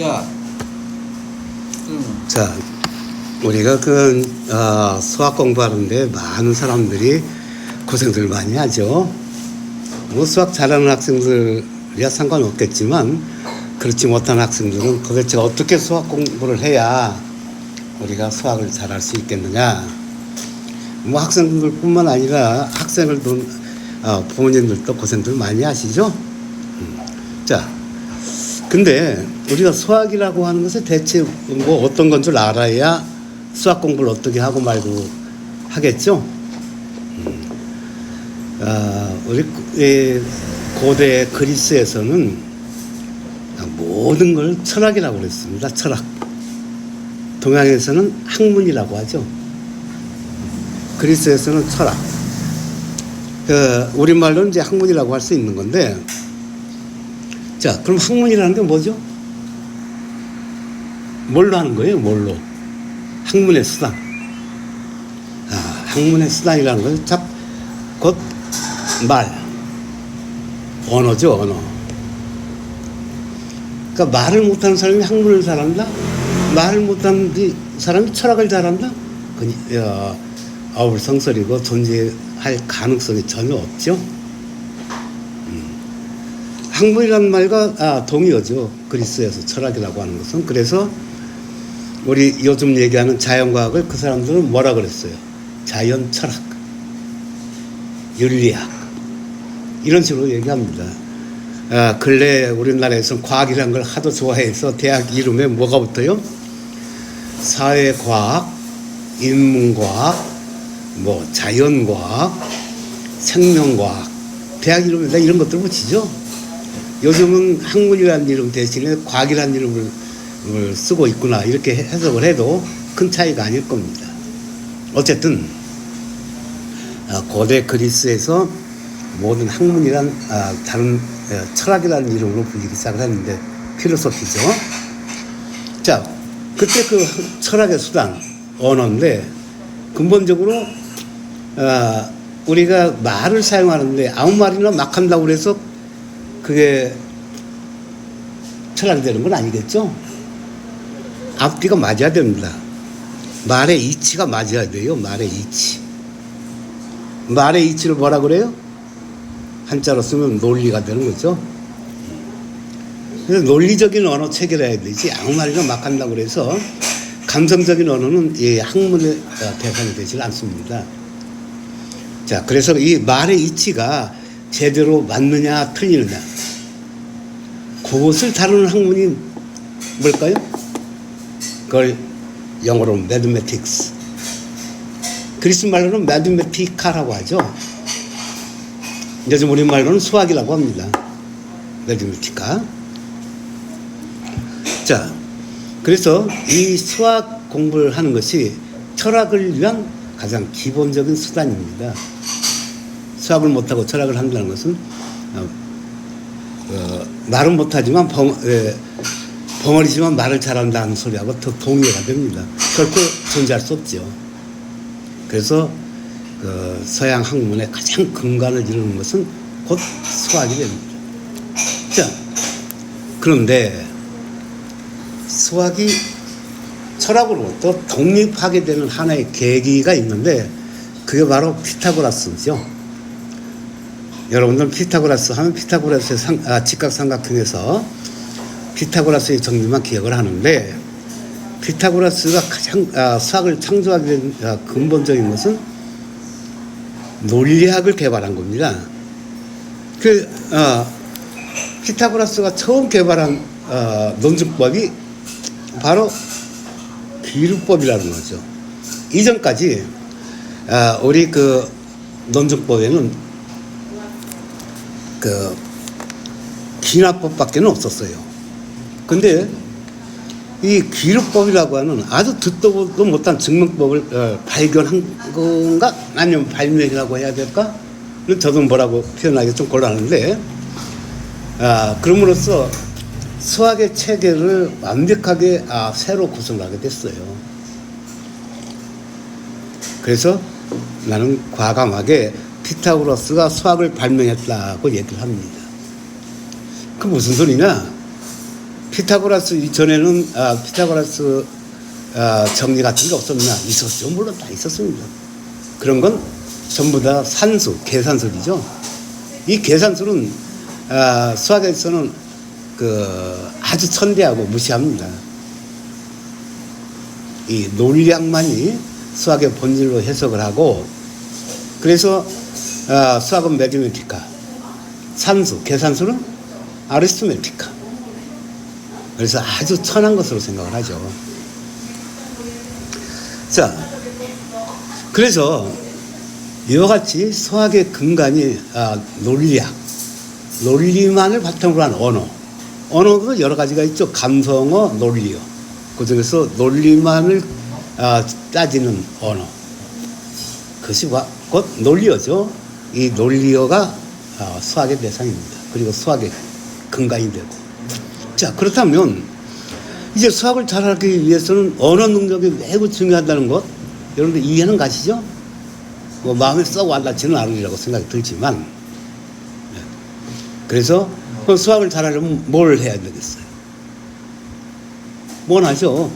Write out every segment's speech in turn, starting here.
자, 음, 자, 우리가 그 어, 수학 공부하는데 많은 사람들이 고생들 많이 하죠. 뭐 수학 잘하는 학생들이야 상관없겠지만 그렇지 못한 학생들은 도대체 어떻게 수학 공부를 해야 우리가 수학을 잘할 수 있겠느냐. 뭐 학생들뿐만 아니라 학생들도 어, 부모님들도 고생들 많이 하시죠. 음. 자, 근데 우리가 수학이라고 하는 것은 대체 뭐 어떤 건 줄 알아야 수학 공부를 어떻게 하고 말고 하겠죠. 음. 아, 우리 이 고대 그리스에서는 모든 걸 철학이라고 그랬습니다. 철학. 동양에서는 학문이라고 하죠. 그리스에서는 철학. 그 우리말로는 이제 학문이라고 할 수 있는 건데 자, 그럼 학문이라는 게 뭐죠? 뭘로 하는 거예요? 뭘로? 학문의 수단. 아, 학문의 수단이라는 건 참, 곧 말. 언어죠, 언어. 그러니까 말을 못하는 사람이 학문을 잘한다? 말을 못하는 이 사람이 철학을 잘한다? 그니, 어, 어불성설이고 존재할 가능성이 전혀 없죠. 학문이라는 말과 아, 동의어죠. 그리스에서 철학이라고 하는 것은. 그래서 우리 요즘 얘기하는 자연과학을 그 사람들은 뭐라 그랬어요? 자연 철학, 윤리학 이런 식으로 얘기합니다. 아, 근래 우리나라에서 과학이라는 걸 하도 좋아해서 대학 이름에 뭐가 붙어요? 사회과학, 인문과학, 뭐 자연과학, 생명과학 대학 이름에다 이런 것들 붙이죠. 요즘은 학문이라는 이름 대신에 과학이라는 이름을 을 쓰고 있구나 이렇게 해석을 해도 큰 차이가 아닐 겁니다. 어쨌든 아, 고대 그리스에서 모든 학문이란 아, 다른 어, 철학이라는 이름으로 불리기 시작을 했는데 필로소피죠. 자, 그때 그 철학의 수단 언어인데 근본적으로 아, 우리가 말을 사용하는데 아무 말이나 막 한다고 그래서 그게 철학이 되는 건 아니겠죠? 앞뒤가 맞아야 됩니다. 말의 이치가 맞아야 돼요. 말의 이치. 말의 이치를 뭐라 그래요? 한자로 쓰면 논리가 되는 거죠. 그래서 논리적인 언어 체계를 해야 되지 아무 말이나 막 한다고 그래서 감성적인 언어는 이 학문의 대상이 되질 않습니다. 자, 그래서 이 말의 이치가 제대로 맞느냐 틀리느냐 그것을 다루는 학문이 뭘까요? 그걸 영어로 mathematics. 그리스 말로는 mathematica라고 하죠. 요즘 우리 말로는 수학이라고 합니다. mathematica. 자 그래서 이 수학 공부를 하는 것이 철학을 위한 가장 기본적인 수단입니다. 수학을 못하고 철학을 한다는 것은 어, 어, 말은 못하지만 벙, 예, 벙어리지만 말을 잘한다는 소리하고 더 동의가 됩니다. 결코 존재할 수 없죠. 그래서 그 서양 학문의 가장 근간을 이루는 것은 곧 수학이 됩니다. 자, 그런데 수학이 철학으로부터 독립하게 되는 하나의 계기가 있는데 그게 바로 피타고라스죠. 여러분들 피타고라스 하면 피타고라스의 상, 아, 직각삼각형에서 피타고라스의 정리만 기억을 하는데 피타고라스가 가장 아, 수학을 창조하게 된 아, 근본적인 것은 논리학을 개발한 겁니다. 그 어, 피타고라스가 처음 개발한 어, 논증법이 바로 비루법이라는 거죠. 이전까지 아, 우리 그 논증법에는 그 기납법밖에는 없었어요. 근데 이 기록법이라고 하는 아주 듣도 못한 증명법을 어, 발견한 건가 아니면 발명이라고 해야 될까? 저도 뭐라고 표현하기 좀 곤란한데 아, 그럼으로써 수학의 체계를 완벽하게 아, 새로 구성하게 됐어요. 그래서 나는 과감하게 피타고라스가 수학을 발명했다고 얘기를 합니다. 그 무슨 소리냐? 피타고라스 이전에는 아, 피타고라스 아, 정리 같은 게 없었나 있었죠. 물론 다 있었습니다. 그런 건 전부 다 산수, 계산술이죠. 이 계산술은 아, 수학에서는 그 아주 천대하고 무시합니다. 이 논리학만이 수학의 본질로 해석을 하고 그래서 아, 수학은 매드메티카, 산수, 계산술은 아리스토메티카. 그래서 아주 천한 것으로 생각을 하죠. 자, 그래서 이와 같이 수학의 근간이 아, 논리학, 논리만을 바탕으로 한 언어. 언어도 여러 가지가 있죠. 감성어, 논리어. 그 중에서 논리만을 아, 따지는 언어. 그것이 바- 곧 논리어죠. 이 논리어가 아, 수학의 대상입니다. 그리고 수학의 근간이 되고. 자, 그렇다면 이제 수학을 잘하기 위해서는 언어 능력이 매우 중요하다는 것 여러분들 이해는 가시죠? 뭐 마음에 썩 와닿지는 않으리라고 생각이 들지만 네. 그래서 그 수학을 잘하려면 뭘 해야 되겠어요? 뭘 하죠?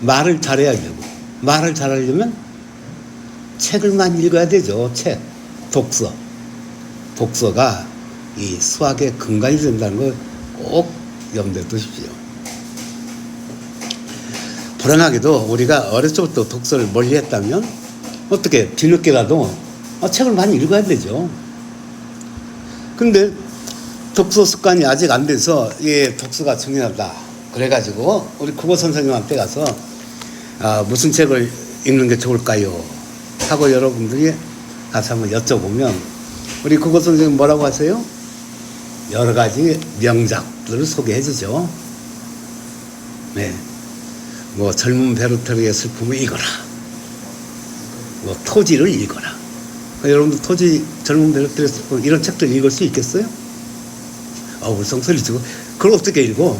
말을 잘해야 되고 말을 잘하려면 책을 많이 읽어야 되죠. 책, 독서. 독서가 이 수학의 근간이 된다는 걸 꼭 염두에 두십시오. 불안하게도 우리가 어렸을 때부터 독서를 멀리 했다면 어떻게 뒤늦게라도 어, 책을 많이 읽어야 되죠. 근데 독서 습관이 아직 안 돼서 예, 독서가 중요하다. 그래가지고 우리 국어 선생님한테 가서 아, 무슨 책을 읽는 게 좋을까요? 하고 여러분들이 가서 한번 여쭤보면 우리 국어 선생님 뭐라고 하세요? 여러 가지 명작 들을 소개해 주죠. 네. 뭐 젊은 베르테르의 슬픔을 읽어라. 뭐 토지를 읽어라. 여러분들 토지 젊은 베르테르의 슬픔 이런 책들 읽을 수 있겠어요? 어, 울성소리 치고 그걸 어떻게 읽어?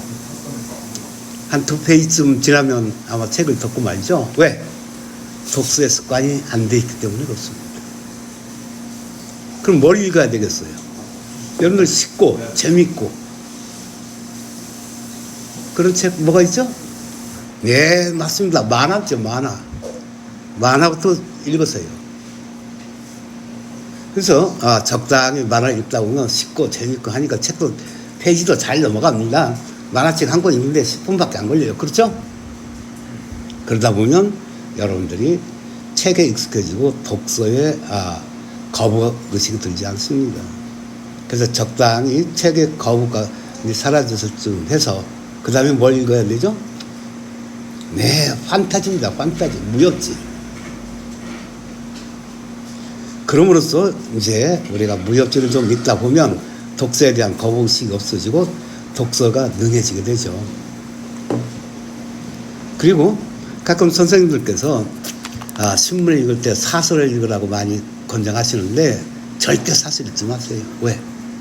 한 두 페이지쯤 지나면 아마 책을 덮고 말죠. 왜? 독서의 습관이 안 돼 있기 때문에 그렇습니다. 그럼 뭘 읽어야 되겠어요? 여러분들 쉽고 재밌고 그런 책 뭐가 있죠? 네 맞습니다. 만화죠 만화. 만화부터 읽으세요. 그래서 아, 적당히 만화를 읽다 보면 쉽고 재밌고 하니까 책도 페이지도 잘 넘어갑니다. 만화책 한 권 읽는데 10분밖에 안 걸려요. 그렇죠? 그러다 보면 여러분들이 책에 익숙해지고 독서에 아, 거부 의식이 들지 않습니다. 그래서 적당히 책의 거부가 사라졌을 쯤 해서 그 다음에 뭘 읽어야 되죠? 네, 판타지입니다. 판타지, 무협지. 그럼으로써 이제 우리가 무협지를 좀 읽다 보면 독서에 대한 거부의식이 없어지고 독서가 능해지게 되죠. 그리고 가끔 선생님들께서 아, 신문을 읽을 때 사설을 읽으라고 많이 권장하시는데 절대 사설 읽지 마세요. 왜?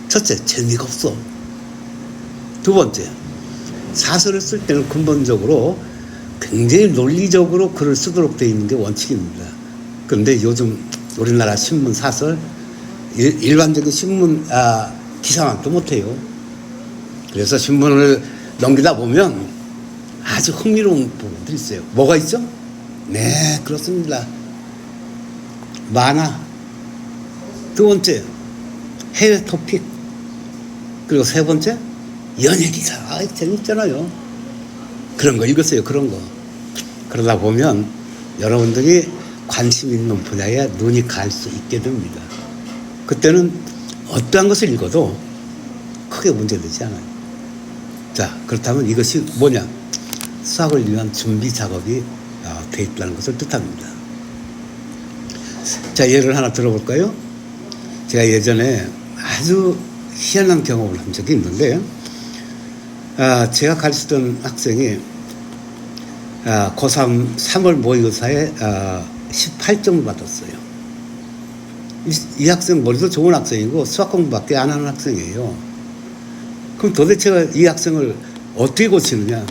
첫째, 재미가 없어. 두 번째, 사설을 쓸 때는 근본적으로 굉장히 논리적으로 글을 쓰도록 되어 있는 게 원칙입니다. 그런데 요즘 우리나라 신문 사설, 일, 일반적인 신문 아, 기사만도 못해요. 그래서 신문을 넘기다 보면 아주 흥미로운 부분들이 있어요. 뭐가 있죠? 네, 그렇습니다. 만화. 두 번째, 해외 토픽. 그리고 세 번째, 연예 기사. 아, 재밌잖아요. 그런 거 읽으세요. 그런 거. 그러다 보면 여러분들이 관심 있는 분야에 눈이 갈 수 있게 됩니다. 그때는 어떠한 것을 읽어도 크게 문제되지 않아요. 자, 그렇다면 이것이 뭐냐? 수학을 위한 준비 작업이 어, 돼 있다는 것을 뜻합니다. 자, 예를 하나 들어볼까요? 제가 예전에 아주 희한한 경험을 한 적이 있는데, 아, 제가 가르치던 학생이 아, 고3 3월 모의고사에 아, 18점을 받았어요. 이, 이 학생 머리도 좋은 학생이고 수학 공부밖에 안 하는 학생이에요. 그럼 도대체 이 학생을 어떻게 고치느냐?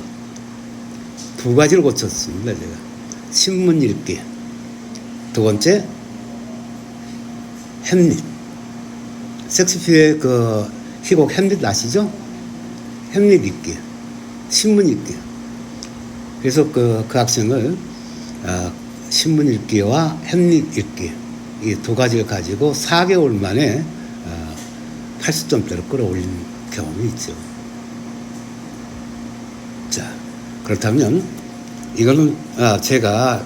두 가지를 고쳤습니다, 제가. 신문 읽기. 두 번째, 햄릿. 섹스피어의 그 희곡 햄릿 아시죠? 햄릿 읽기. 신문 읽기. 그래서 그, 그 학생을 아, 신문 읽기와 현립 읽기 이 두 가지를 가지고 4개월 만에 아, 80점대로 끌어올린 경험이 있죠. 자, 그렇다면 이거는 아, 제가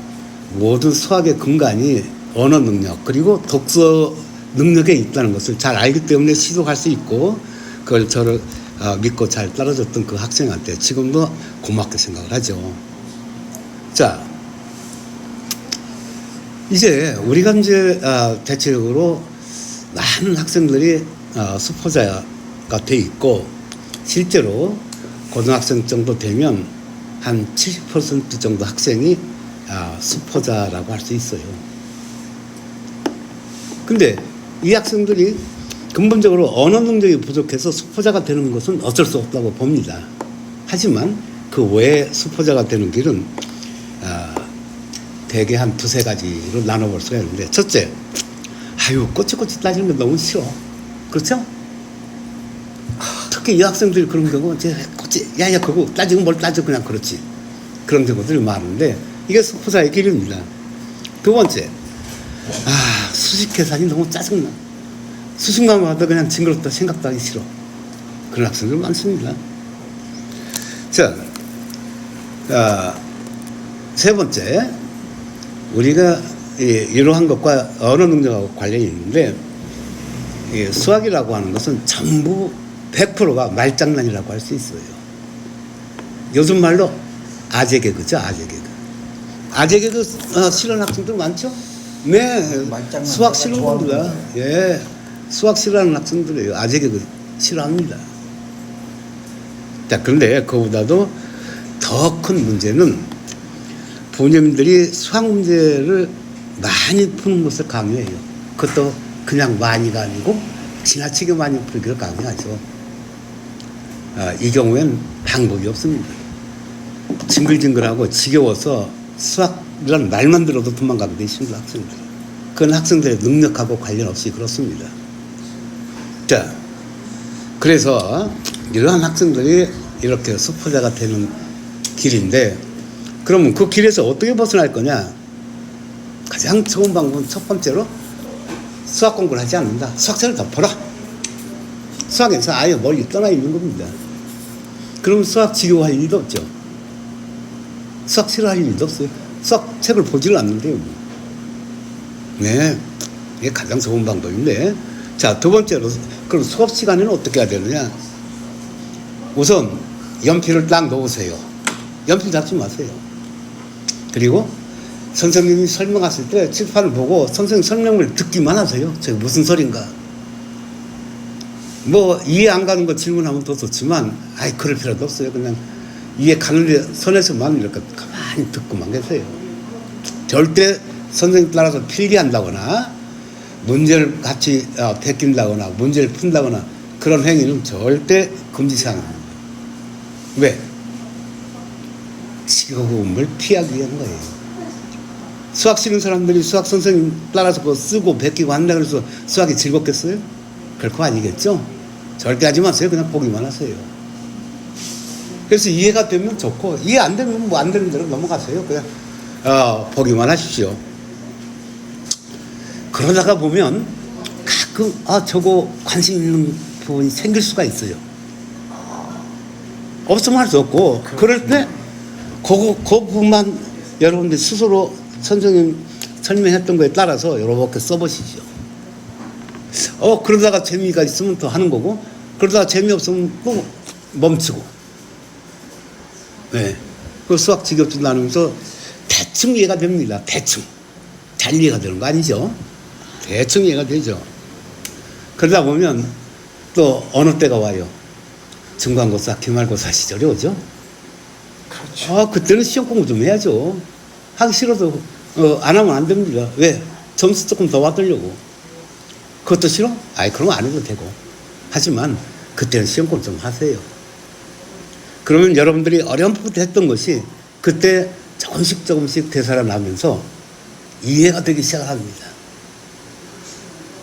모든 수학의 근간이 언어 능력 그리고 독서 능력에 있다는 것을 잘 알기 때문에 시도할 수 있고 그걸 저를 아, 믿고 잘 따라줬던 그 학생한테 지금도 고맙게 생각을 하죠. 자, 이제 우리가 이제 아, 대체적으로 많은 학생들이 아, 수포자가 돼 있고 실제로 고등학생 정도 되면 한 70% 정도 학생이 아, 수포자라고 할 수 있어요. 근데 이 학생들이 근본적으로 언어 능력이 부족해서 수포자가 되는 것은 어쩔 수 없다고 봅니다. 하지만 그 외에 수포자가 되는 길은 아, 대개 한 두세 가지로 나눠볼 수가 있는데 첫째, 아유 꼬치꼬치 따지는 거 너무 싫어. 그렇죠? 특히 여학생들이 그런 경우 이제 꼬치 야야 그거 따지고 뭘 따져 그냥 그렇지 그런 경우들이 많은데 이게 수포자의 길입니다. 두 번째, 아 수식 계산이 너무 짜증나. 봐도 그냥 징그럽다 생각도 하기 싫어. 그런 학생들 많습니다. 자, 아, 세 번째, 우리가 이, 이러한 것과 언어 능력하고 관련이 있는데 이 수학이라고 하는 것은 전부 100%가 말장난이라고 할 수 있어요. 요즘 말로 아재 개그죠, 아재 개그. 아재 개그 어, 싫어하는 학생들 많죠? 네, 말장난 수학 싫어하는 분들. 예, 수학 싫어하는 학생들이에요. 아재 개그 싫어합니다. 자, 그런데 그보다도 더 큰 문제는 부모님들이 수학 문제를 많이 푸는 것을 강요해요. 그것도 그냥 많이가 아니고 지나치게 많이 풀기를 강요하죠. 아, 이 경우엔 방법이 없습니다. 징글징글하고 지겨워서 수학이라는 말만 들어도 도망가게 돼 있습니다, 학생들. 그건 학생들의 능력하고 관련 없이 그렇습니다. 자, 그래서 이러한 학생들이 이렇게 수포자가 되는 길인데 그러면 그 길에서 어떻게 벗어날 거냐? 가장 좋은 방법은 첫 번째로 수학 공부를 하지 않는다. 수학책을 덮어라. 수학에서 아예 멀리 떠나 있는 겁니다. 그럼 수학 지겨워할 일도 없죠. 수학 싫어할 일도 없어요. 수학 책을 보지를 않는데요. 뭐. 네. 이게 가장 좋은 방법인데. 자, 두 번째로, 그럼 수업 시간에는 어떻게 해야 되느냐? 우선, 연필을 딱 놓으세요. 연필 잡지 마세요. 그리고 선생님이 설명하실 때 칠판을 보고 선생님 설명을 듣기만 하세요. 저게 무슨 소린가. 뭐 이해 안 가는 거 질문하면 더 좋지만 아이 그럴 필요도 없어요. 그냥 이해 가는데 선에서만 이렇게 가만히 듣고만 계세요. 절대 선생님 따라서 필기한다거나 문제를 같이 어, 베낀다거나 문제를 푼다거나 그런 행위는 절대 금지사항입니다. 왜? 지겨움을 피하기 위한 거예요. 수학 싫은 사람들이 수학 선생님 따라서 그거 쓰고 베끼고 한다 그래서 수학이 즐겁겠어요? 결코 아니겠죠? 절대 하지 마세요. 그냥 보기만 하세요. 그래서 이해가 되면 좋고 이해 안 되면 뭐 안 되는 대로 넘어가세요. 그냥 어, 보기만 하십시오. 그러다가 보면 가끔 아 저거 관심 있는 부분이 생길 수가 있어요. 없으면 할 수 없고 그럴 때 그거 그 부분만 여러분들 스스로 선생님 설명했던 거에 따라서 여러분께 써보시죠. 어 그러다가 재미가 있으면 또 하는 거고 그러다가 재미없으면 또 멈추고. 네. 그 수학 지겹지 않으면서 대충 이해가 됩니다. 대충. 잘 이해가 되는 거 아니죠? 대충 이해가 되죠. 그러다 보면 또 어느 때가 와요. 중간고사, 기말고사 시절이 오죠. 그렇죠. 아, 그때는 시험 공부 좀 해야죠. 하기 싫어도 어, 안 하면 안 됩니다. 왜? 점수 조금 더 받으려고. 그것도 싫어? 아이, 그럼 안 해도 되고. 하지만 그때는 시험 공부 좀 하세요. 그러면 여러분들이 어렴풋 했던 것이 그때 조금씩 조금씩 되살아나면서 이해가 되기 시작합니다.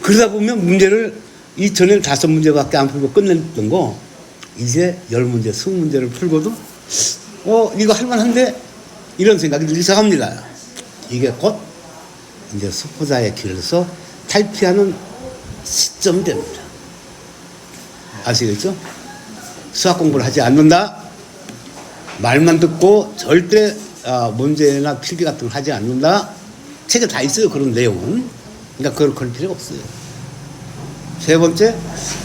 그러다 보면 문제를 이 전에는 다섯 문제밖에 안 풀고 끝냈던 거 이제 열 문제, 스무 문제를 풀고도 어, 이거 할만한데? 이런 생각이 들기 시작합니다. 이게 곧 이제 수포자의 길에서 탈피하는 시점이 됩니다. 아시겠죠? 수학 공부를 하지 않는다. 말만 듣고 절대 아, 문제나 필기 같은 걸 하지 않는다. 책에 다 있어요. 그런 내용은. 그러니까 그걸 걸 필요가 없어요. 세 번째,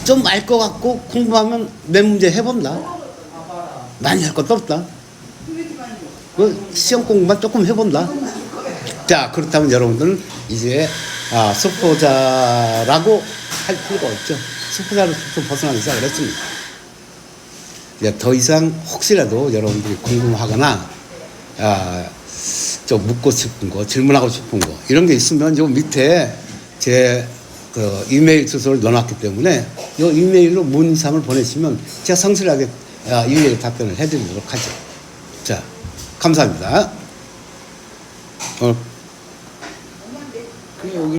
좀 알 것 같고 공부하면 몇 문제 해본다. 많이 할 것도 없다. 그 시험 공부만 조금 해본다. 자, 그렇다면 여러분들은 이제 아, 수포자라고 할 필요가 없죠. 수포자로부터 벗어나기 시작을 했습니다. 이제 더 이상 혹시라도 여러분들이 궁금하거나 아, 좀 묻고 싶은 거, 질문하고 싶은 거 이런 게 있으면 요 밑에 제 그 이메일 주소를 넣어놨기 때문에 요 이메일로 문의사항을 보내시면 제가 성실하게 아, 일일이 답변을 해드리도록 하죠. 자, 감사합니다. 어,